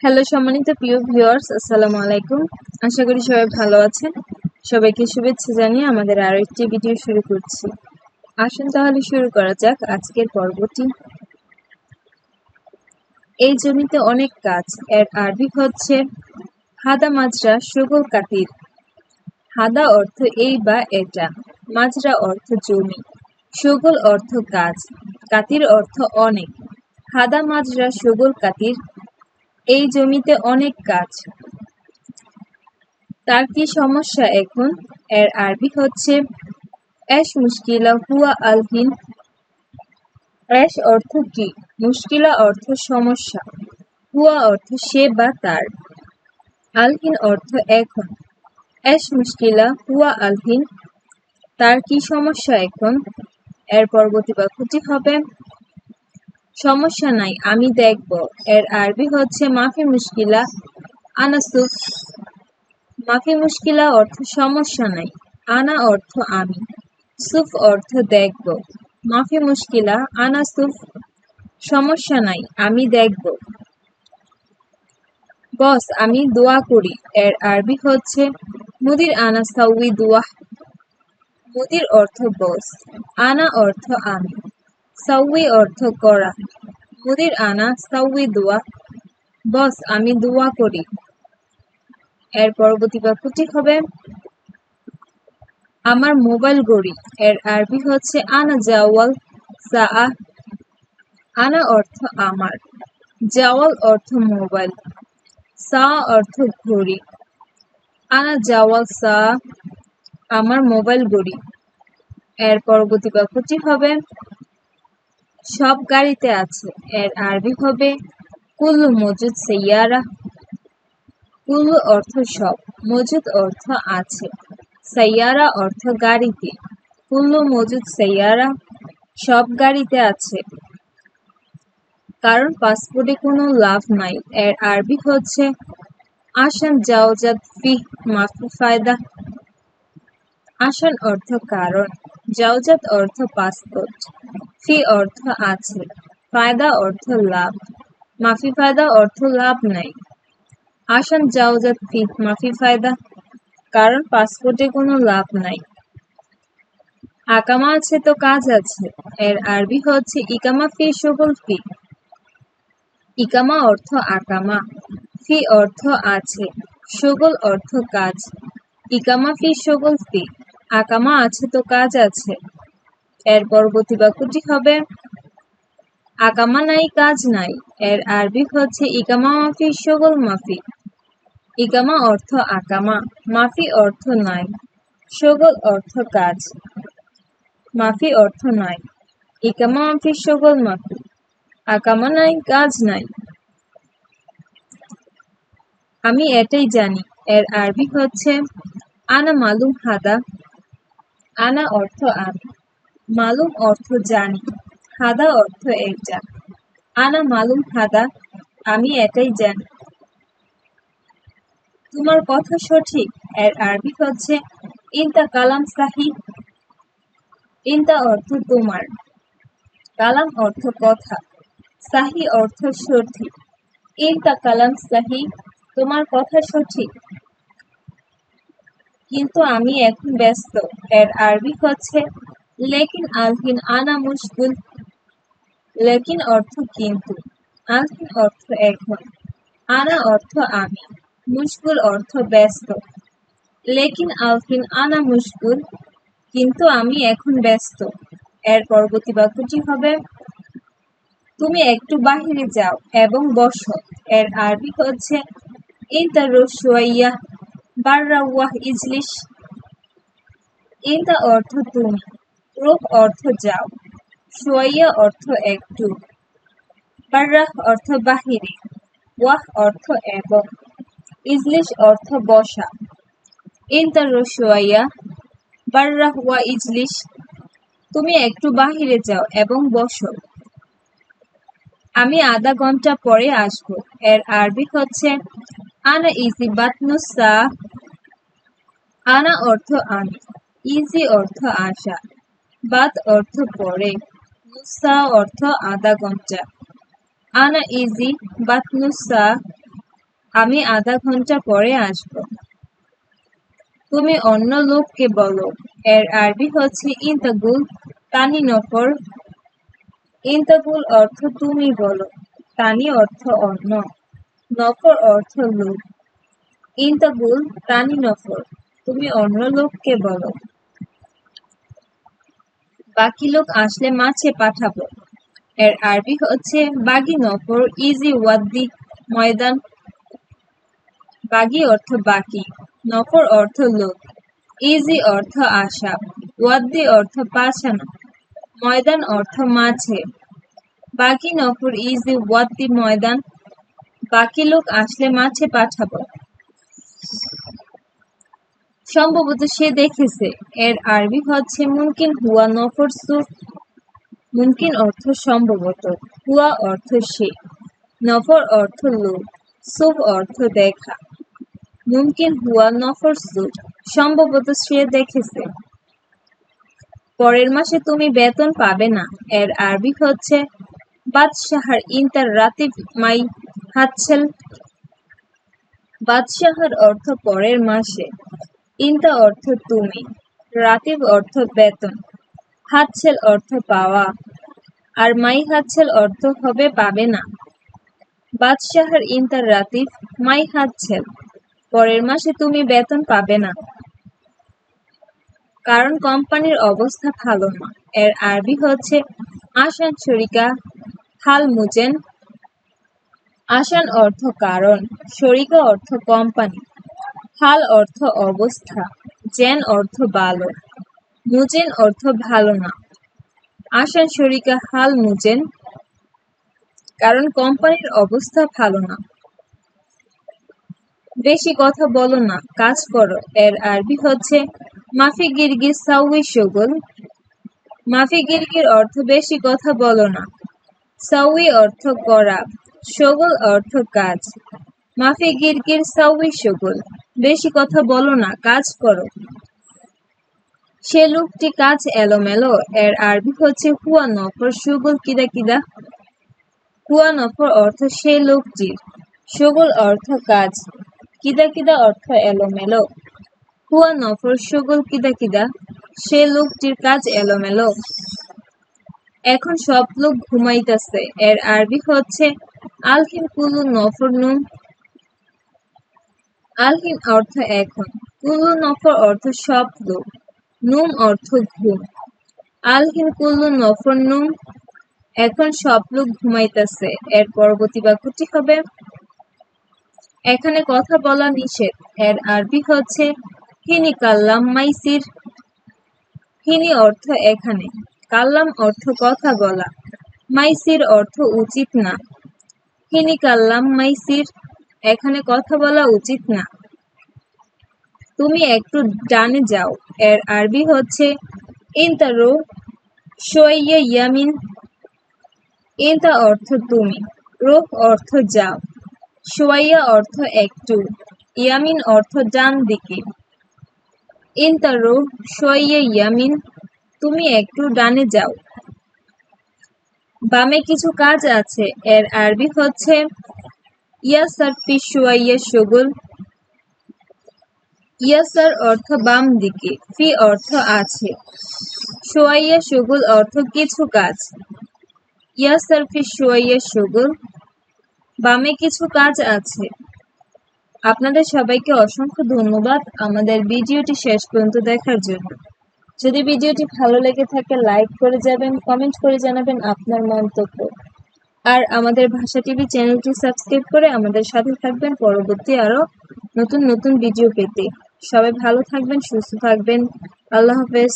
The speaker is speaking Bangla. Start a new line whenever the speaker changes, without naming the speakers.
হ্যালো সম্মানিত প্রিয় ভিউয়ার্স আসসালামু আলাইকুম। আশা করি সবাই ভালো আছেন। সবাইকে শুভেচ্ছা জানিয়ে আমাদের আরও একটি ভিডিও শুরু করছি। আসুন তাহলে শুরু করা যাক আজকের পর্বটি। এই জমিতে অনেক কাজ এর আরবি হচ্ছে হাদা মাজরা সুগল কাতির। হাদা অর্থ এই বা এটা, মাজরা অর্থ জমি। সুগল অর্থ কাজ কাতির অর্থ অনেক। হাদা মাজরা সুগল কাতির এই জমিতে অনেক কাজ তার কি সমস্যা এখন? এর আরবি হচ্ছে, এস মুশকিলা হুয়া আলহিন। এস অর্থ কি? মুশকিলা অর্থ সমস্যা। হুয়া অর্থ সে বা তার। আলহিন অর্থ এখন। এস মুশকিলা হুয়া আলহিন। তার কি সমস্যা এখন? এর পরবর্তী বাক্যটি হবে সমস্যা নাই, আমি দেখব। এর আরবি হচ্ছে মাফি মুশকিলা, আনাসুফ। মাফি মুশকিলা অর্থ সমস্যা নাই, আনা অর্থ আমি। সুফ অর্থ দেখব। মাফি মুশকিলা আনা সুফ সমস্যা নাই, আমি দেখব। বস, আমি দোয়া করি। এর আরবি হচ্ছে, মুদির আনা সাউই দোয়া। মুদির অর্থ বস, আনা অর্থ আমি। সাউই অর্থ করা। মুদির আনা সাউই দোয়া। বস, আমি দোয়া করি। এর পরবর্তী বাক্যটি হবে। আমার মোবাইল গড়ি এর আরবি হচ্ছে আনা জাওয়াল সা আনা অর্থ আমার। জাওয়াল অর্থ মোবাইল। সা অর্থ ঘড়ি। আনা জাওয়াল সা আমার মোবাইল গড়ি এর পরবর্তী বাক্যটি হবে। সব গাড়িতে আছে। এর আরবি হবে কুল্লু মজুদ সেয়ারা কুল্লু অর্থ সব, মজুদ অর্থ আছে। সাইয়ারা অর্থ গাড়িতে। কুল্লু মজুদ সাইয়ারা সব গাড়িতে আছে। কারণ পাসপোর্টে কোনো লাভ নাই। এর আরবি হচ্ছে, আসান জাওজাত ফি মাফি ফায়দা। আসান অর্থ কারণ, জাওজাত অর্থ পাসপোর্ট। ফি অর্থ আছে। ফায়দা অর্থ লাভ। মাফি ফায়দা অর্থ লাভ নাই। আসান জাওজাত ফি মাফি ফায়দা। কারণ পাসপোর্টে কোনো লাভ নাই। আকামা আছে তো কাজ আছে। এর আরবি হচ্ছে ইকামা ফি সকল ফি। ইকামা অর্থ আকামা। ফি অর্থ আছে। সকল অর্থ কাজ। ইকামা ফি সকল ফি। আকামা আছে তো কাজ আছে। এর পরবর্তী বাক্যটি হবে আকামা নাই, কাজ নাই। এর আরবি হচ্ছে ইকামা মাফি সকল মাফি। ইকামা অর্থ আকামা মাফি অর্থ নাই। সকল অর্থ কাজ, মাফি অর্থ নাই। ইকামা মাফি সকল মাফি। আকামা নাই, কাজ নাই। আমি এটাই জানি, এর আরবি হচ্ছে, আনা মালুম হাদা। আনা অর্থ আমি মালুম অর্থ জানি হাদা অর্থ এটা আনা মালুম হাদা আমি এটাই জানি। তোমার কথা সঠিক, এর আরবি হচ্ছে, ইনতা কালাম সাহি, ইনতা অর্থ তোমার। কালাম অর্থ কথা, সাহি অর্থ সঠিক। ইনতা কালাম সাহি, তোমার কথা সঠিক। কিন্তু আমি এখন ব্যস্ত, এর আরবি হচ্ছে লেকিন আলহিন আনা মুশকুল লেকিন অর্থ কিন্তু আলহিন অর্থ এখন আনা অর্থ আমি মুশকুল অর্থ ব্যস্ত লেকিন আলফিন আনা মুশকুল কিন্তু আমি এখন ব্যস্ত এর পরবর্তী বাক্যটি হবে তুমি একটু বাহিরে যাও এবং বসো এর আরবি হচ্ছে ইনতা রসুয়াইয়া বাররা ওয়াহ ইজলিশ ইনতা অর্থ তুমি রূপ অর্থ যাও, সুয়াইয়া অর্থ একটু বাররাহ অর্থ বাহিরে, ওয়াহ অর্থ এবং, ইজলিশ অর্থ বসা। ইনতা রসুয়াইয়া বাররাহ ওয়া ইজলিশ, তুমি একটু বাহিরে যাও এবং বসো। আমি আধা ঘণ্টা পরে আসব। এর আরবি হচ্ছে, আনা ইজি বাতনুসা আনা অর্থ আমি, ইজি অর্থ আসা বাত অর্থ পরে নুসা অর্থ আধা ঘণ্টা আনা ইজি বাতনুসা আমি আধা ঘণ্টা পরে আসব। তুমি অন্য লোককে বলো, এর আরবি হচ্ছে ইন্তাগুল, তানি নফর। ইন্তাগুল অর্থ তুমি বলো, তানি অর্থ অন্য। নফর অর্থ লোক। ইন্তাগুল, তানি নফর, তুমি অন্য লোককে বলো। বাকি লোক আসলে মাছে পাঠাবো। এর আরবি হচ্ছে, বাগি নফর, ইজি ওয়াদ্দি, ময়দান। বাগি অর্থ বাকি, নফর অর্থ লোক। ইজি অর্থ আশা, ওয়াদ্দি অর্থ পাছানো ময়দান অর্থ মাঝে বাকি নফর, ইজি ওয়াদ্দি, ময়দান। বাকি লোক আসলে মাছে পাঠাবো। সম্ভবত সে দেখেছে। এর আরবি হচ্ছে মুমকিন হুয়া নফর সুফ মুমকিন অর্থ সম্ভবত। হুয়া অর্থ সে। নফর অর্থ লোক। সুফ অর্থ দেখা। মুমকিন হুয়া নফর সুফ সম্ভবত সে দেখেছে। পরের মাসে তুমি বেতন পাবে না। এর আরবি হচ্ছে, বাদশাহার ইন্টার রাতিব মাই হাতছেল। বাদশাহার অর্থ পরের মাসে। ইন্তা অর্থ তুমি রাতিব অর্থ বেতন, হাতছেল অর্থ পাওয়া, আর মাই হাতছেল অর্থ হবে পাবে না। বাদশাহার ইন্তার রাতিব মাই হাতছেল, পরের মাসে তুমি বেতন পাবে না। কারণ কোম্পানির অবস্থা ভালো না। এর আরবি হচ্ছে, আসান শরিকা, হাল মুজেন। আসান অর্থ কারণ, শরিকা অর্থ কোম্পানি। হাল অর্থ অবস্থা, জেন অর্থ ভালো মুজেন অর্থ ভালো না। আসান শরিকা হাল মুজেন, কারণ কোম্পানির অবস্থা ভালো না। বেশি কথা বলো না, কাজ করো। এর আরবি হচ্ছে, মাফি গিরগির সাউই শগুল মাফি গিরগির অর্থ বেশি কথা বলো না। সাউই অর্থ করা শগুল অর্থ কাজ। মাফি গিরগির সাউই শগুল বেশি কথা বলো না, কাজ করো। সে লোকটি কাজ এলোমেলো। এর আরবি হচ্ছে হুয়া নফর সুগুল কিদা কিদা হুয়া নফর অর্থ সে লোকটির সুগুল অর্থ কাজ। কিদা কিদা অর্থ এলোমেলো। হুয়া নফর সুগুল কিদা কিদা সে লোকটির কাজ এলোমেলো। এখন সব লোক ঘুমাইতেছে। এর আরবি হচ্ছে আলহিন কুলু নফর নুম আলহিন অর্থ এখন কুলু নফর অর্থ সব লোক নুম অর্থ ঘুম। আলহিন কুল্লু নফর, নুম। এখন সব লোক ঘুমাইতেছে। এর পরবর্তী বাক্যটি হবে, এখানে কথা বলা নিষেধ। এর আরবি হচ্ছে, হিনি কাল্লাম মাইসির। হিনি অর্থ এখানে। কাল্লাম অর্থ কথা বলা। মাইসির অর্থ উচিত না। হিনি কাল্লাম মাইসির। এখানে কথা বলা উচিত না। তুমি একটু ডানে যাও। এর আরবি হচ্ছে, ইন্তারো ইয়ামিন। ইন্তা অর্থ তুমি রোহ অর্থ যাও। শোয়াইয়া অর্থ একটু, ইয়ামিন অর্থ ডান দিকে। ইন্তারো শোয়াইয়া ইয়ামিন, তুমি একটু ডানে যাও। বামে কিছু কাজ আছে। এর আরবি হচ্ছে ইয়াসার ফি শোয়াইয়া শগুল। ইয়াসার অর্থ বাম দিকে, ফি অর্থ আছে। সোয়াইয়া সুগুল অর্থ কিছু কাজ। ইয়াসার ফি সোয়াইয়া সুগুল বামে কিছু কাজ আছে। আপনাদের সবাইকে অসংখ্য ধন্যবাদ আমাদের ভিডিওটি শেষ পর্যন্ত দেখার জন্য। যদি ভিডিওটি ভালো লেগে থাকে, লাইক করে যাবেন, কমেন্ট করে জানাবেন আপনার মন্তব্য। আর আমাদের ভাষা টিভি চ্যানেলটি সাবস্ক্রাইব করে আমাদের সাথে থাকবেন পরবর্তী আরও নতুন নতুন ভিডিও পেতে। সবাই ভালো থাকবেন, সুস্থ থাকবেন। আল্লাহ হাফেজ।